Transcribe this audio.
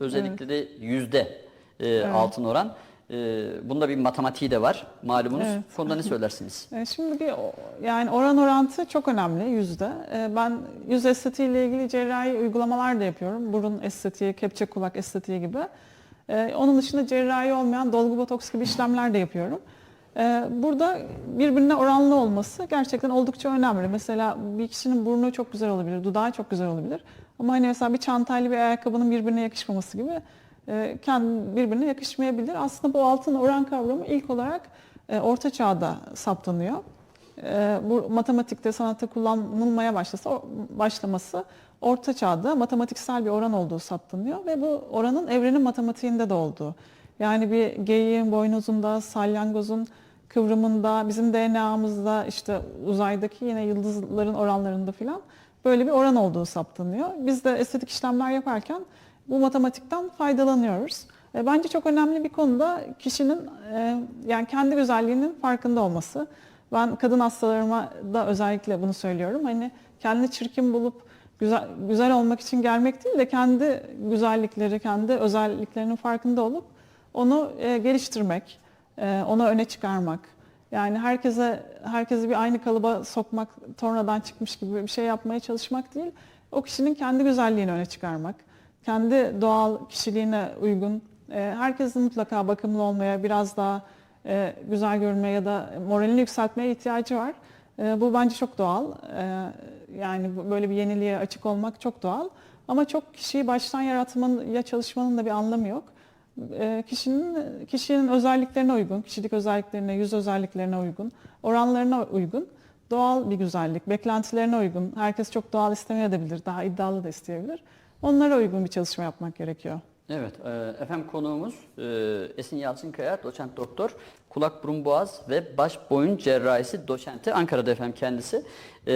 Özellikle de yüzde e, altın oran. E, bunda bir matematiği de var malumunuz. Evet. Konuda ne söylersiniz? E, Şimdi yani oran orantı çok önemli yüzde. E, Ben yüz estetiği ile ilgili cerrahi uygulamalar da yapıyorum. Burun estetiği, kepçe kulak estetiği gibi. E, Onun dışında cerrahi olmayan dolgu botoks gibi işlemler de yapıyorum. E, Burada birbirine oranlı olması gerçekten oldukça önemli. Mesela bir kişinin burnu çok güzel olabilir, dudağı çok güzel olabilir. Ama hani mesela bir çantayla bir ayakkabının birbirine yakışmaması gibi e, kendi birbirine yakışmayabilir. Aslında bu altın oran kavramı ilk olarak e, Orta Çağ'da saptanıyor. E, bu matematikte, sanatta kullanılmaya başlasa, başlaması Orta Çağ'da matematiksel bir oran olduğu saptanıyor ve bu oranın evrenin matematiğinde de olduğu. Yani bir geyiğin boynuzunda, salyangozun kıvrımında, bizim DNA'mızda işte uzaydaki yine yıldızların oranlarında filan böyle bir oran olduğu saptanıyor. Biz de estetik işlemler yaparken bu matematikten faydalanıyoruz. E, Bence çok önemli bir konuda kişinin e, yani kendi güzelliğinin farkında olması. Ben kadın hastalarıma da özellikle bunu söylüyorum. Hani kendini çirkin bulup güzel, güzel olmak için gelmek değil de kendi güzellikleri, kendi özelliklerinin farkında olup onu e, geliştirmek, e, onu öne çıkarmak. Yani herkese herkesi bir aynı kalıba sokmak, tornadan çıkmış gibi bir şey yapmaya çalışmak değil. O kişinin kendi güzelliğini öne çıkarmak. Kendi doğal kişiliğine uygun. e, herkesin mutlaka bakımlı olmaya, biraz daha e, güzel görünmeye ya da moralini yükseltmeye ihtiyacı var. E, bu bence çok doğal. E, yani böyle bir yeniliğe açık olmak çok doğal. Ama çok kişiyi baştan yaratmanın ya çalışmanın da bir anlamı yok. E, kişinin kişinin özelliklerine uygun, kişilik özelliklerine, yüz özelliklerine uygun, oranlarına uygun, doğal bir güzellik, beklentilerine uygun. Herkes çok doğal istemeyebilir, daha iddialı da isteyebilir. Onlara uygun bir çalışma yapmak gerekiyor. Evet, e, efendim konuğumuz e, Esin Yalçınkaya, doçent doktor, kulak burun boğaz ve baş boyun cerrahisi doçenti. Ankara'da efendim kendisi. E,